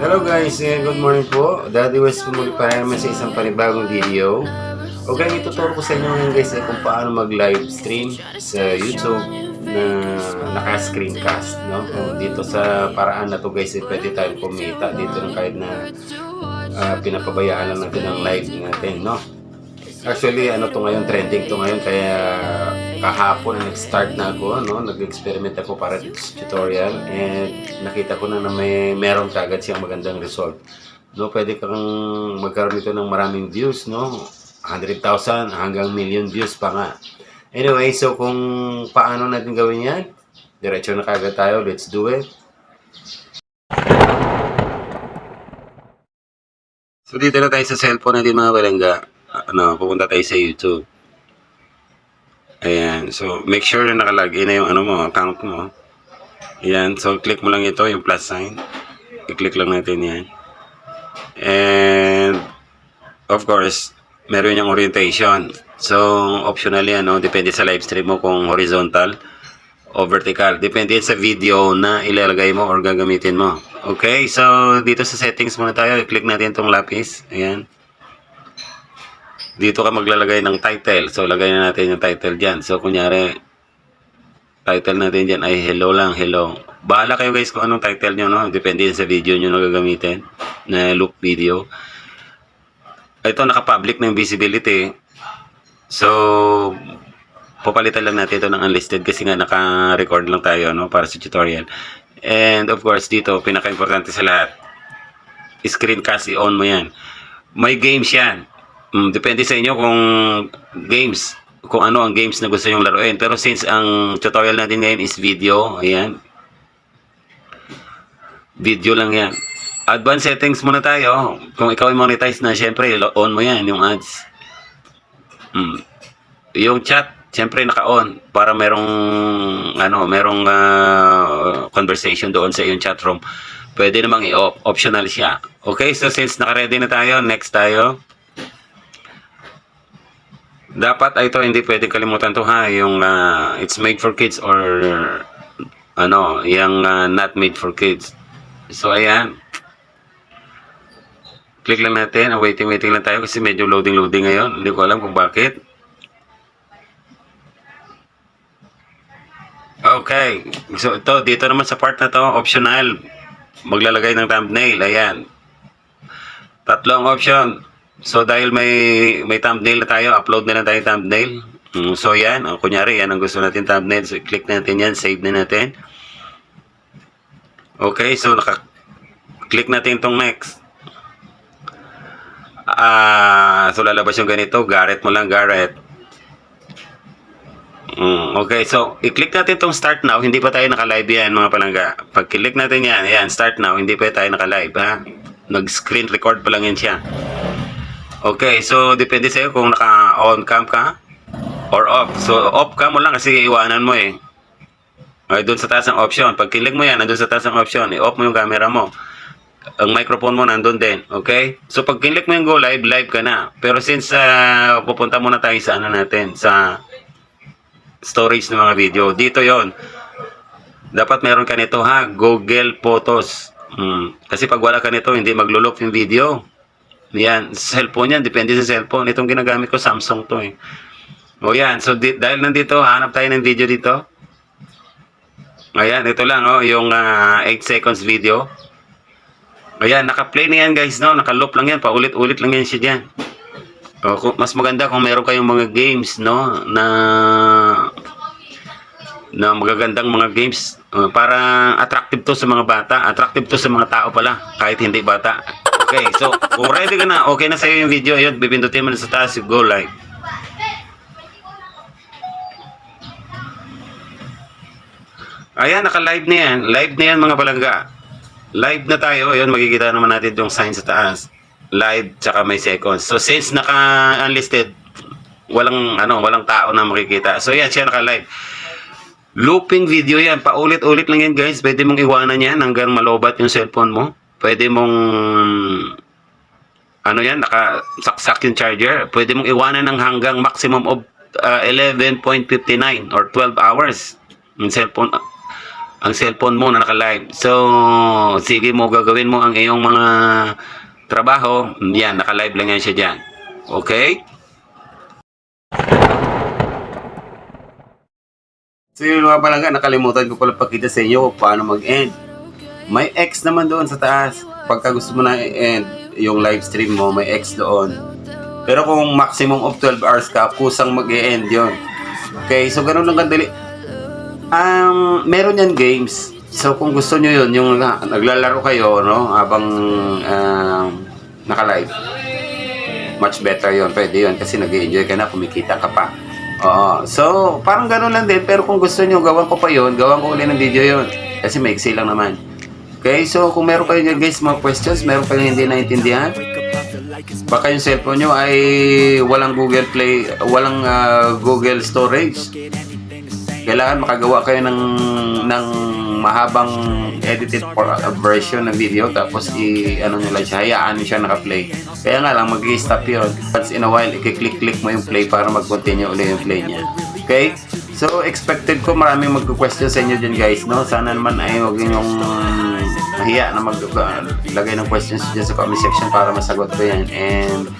Hello guys, eh, good morning po. Daddy West po muli para naman sa isang panibagong video. Okay, ituturo ko sa inyo ngayon guys eh, kung paano mag-live stream sa YouTube na naka-screencast. No? Dito sa paraan na to guys, eh, pwede tayong kumita dito ng kahit na ah, pinapabayaan lang natin ang live natin. No? Actually, ano to ngayon, trending to ngayon, kaya kahapon nag-start na ako, no? nag-experiment ako para sa tutorial and nakita ko na na may meron kagad siyang magandang result. No, pwede kang magkaroon nito ng maraming views, no? 100,000 hanggang million views pa nga. Anyway, so kung paano natin gawin yan, diretso na kagad tayo, let's do it. So dito na tayo sa cellphone natin mga balangga. Ano, pupunta tayo sa YouTube. Ayan. So, make sure na nakalagin na yung ano mo, account mo. Ayan. So, click mo lang ito, yung plus sign. I-click lang natin yan. And, of course, meron yung orientation. So, optional yan, no? Depende sa live stream mo kung horizontal o vertical. Depende sa video na ilalagay mo or gagamitin mo. Okay? So, dito sa settings muna tayo. I-click natin itong lapis. Ayan dito ka maglalagay ng title. So, lagay na natin yung title dyan. So, kunyari, title natin dyan ay hello lang, hello. Bahala kayo guys kung anong title nyo, no? Depende sa video nyo na gagamitin, na loop video. Ito, naka-public na yung visibility. So, papalitan lang natin ito ng unlisted kasi nga naka-record lang tayo, no? Para sa tutorial. And, of course, dito, pinaka-importante sa lahat, screencast, i-on mo yan. May games yan. Mm, depende sa inyo kung games, kung ano ang games na gusto nyong laruin. Pero since ang tutorial natin ngayon is video, ayan. Video lang yan. Advanced settings muna tayo. Kung ikaw ay monetize na, syempre, on mo yan, yung ads. Mm. Yung chat, syempre naka-on para merong ano, merong ah, conversation doon sa iyong chat room. Pwede namang i-off, optional siya. Okay, so since naka-ready na tayo, next tayo. Dapat ay ito hindi pwedeng kalimutan to ha, yung ah, it's made for kids or ano, yung ah, not made for kids. So ayan. Click lang natin, Ah, waiting waiting lang tayo kasi medyo loading loading ngayon. Hindi ko alam kung bakit. Okay. So ito dito naman sa part na to, optional. Maglalagay ng thumbnail, ayan. Tatlong option. So dahil may may thumbnail na tayo, upload na lang tayo thumbnail. Mm, so yan, kunyari yan ang gusto natin thumbnail. So click natin yan, save na natin. Okay, so naka click natin itong next. Ah, so lalabas yung ganito, Garrett mo lang, Garrett. Mm, okay, so i-click natin itong start now, hindi pa tayo naka-live yan mga palangga. Pag click natin yan, yan, start now, hindi pa tayo naka-live ha. Nag-screen record pa lang yan siya. Okay, so depende sa'yo kung naka-on cam ka or off. So off cam mo lang kasi iwanan mo eh. Okay, doon sa taas ng option. Pag kilig mo yan, nandun sa taas ng option, i-off mo yung camera mo. Ang microphone mo nandun din. Okay? So pag kilik mo yung go live, live ka na. Pero since uh, pupunta muna tayo sa ano natin, sa storage ng mga video. Dito yon Dapat meron ka nito ha, Google Photos. Hmm. Kasi pag wala ka nito, hindi maglo-loop yung video. Yan, cellphone yan, depende sa cellphone. Itong ginagamit ko, Samsung to eh. O yan, so di- dahil nandito, hanap tayo ng video dito. Ayan, ito lang oh, yung 8 seconds video. Ayan, naka-play na yan guys, no? Naka-loop lang yan, paulit-ulit lang yan siya dyan. O, kung- mas maganda kung meron kayong mga games, no? Na na magagandang mga games uh, para attractive to sa mga bata, attractive to sa mga tao pala, kahit hindi bata. Okay, so kung ready ka na, okay na sa'yo yung video, ayun, bibindutin mo na sa taas, go live. Ayan, naka-live na yan. Live na yan mga palangga. Live na tayo. Ayun, makikita naman natin yung sign sa taas. Live, tsaka may seconds. So, since naka-unlisted, walang, ano, walang tao na makikita. So, yan, siya naka-live. Looping video yan. Paulit-ulit lang yan, guys. Pwede mong iwanan yan hanggang malobat yung cellphone mo. Pwede mong ano yan, nakasaksak yung charger. Pwede mong iwanan ng hanggang maximum of uh, 11.59 or 12 hours yung cellphone ang cellphone mo na naka-live. So, sige mo, gagawin mo ang iyong mga trabaho. Yan, naka-live lang yan siya dyan. Okay? So yun mga palangga, nakalimutan ko pala pakita sa inyo kung paano mag-end. May X naman doon sa taas. Pagka gusto mo na i-end yung live stream mo, may X doon. Pero kung maximum of 12 hours ka, kusang mag-end yon. Okay, so ganun lang kadali. Um, meron yan games. So kung gusto nyo yun, yung na- naglalaro kayo, no, habang um, naka-live. Much better yon Pwede yun kasi nag enjoy ka na, kumikita ka pa. Oo. So, parang ganun lang din. Pero kung gusto nyo, gawan ko pa yon gawan ko ulit ng video yon Kasi maiksi lang naman. Okay, so kung meron kayo dyan guys mga questions, meron kayo hindi naintindihan, baka yung cellphone nyo ay walang Google Play, walang ah, Google storage. Kailangan makagawa kayo ng ng mahabang edited for a version ng video tapos i ano nyo lang siya, hayaan nyo siya naka-play. Kaya nga lang mag-stop yun. Once in a while, i-click-click mo yung play para mag-continue ulit yung play niya. Okay? So, expected ko maraming magko-question sa inyo dyan guys, no? Sana naman ay huwag yung mahiya na maglagay ng questions dyan sa comment section para masagot ko yan and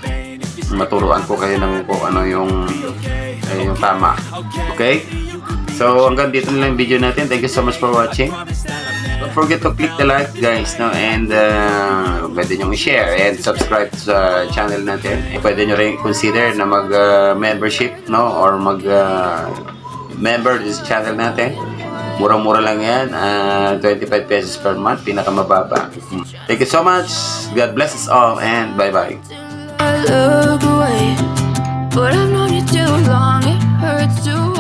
maturuan ko kayo ng kung ano yung eh, yung tama. Okay? So, hanggang dito na lang yung video natin. Thank you so much for watching. Don't forget to click the like, guys, no? And uh, pwede nyo i-share and subscribe sa channel natin. Eh, pwede nyo rin consider na mag-membership, no? Or mag- uh, member sa channel natin. Murang-mura lang yan. Uh, 25 pesos per month. Pinakamababa. Mm. Thank you so much. God bless us all and bye-bye. But I've known you too long. It hurts to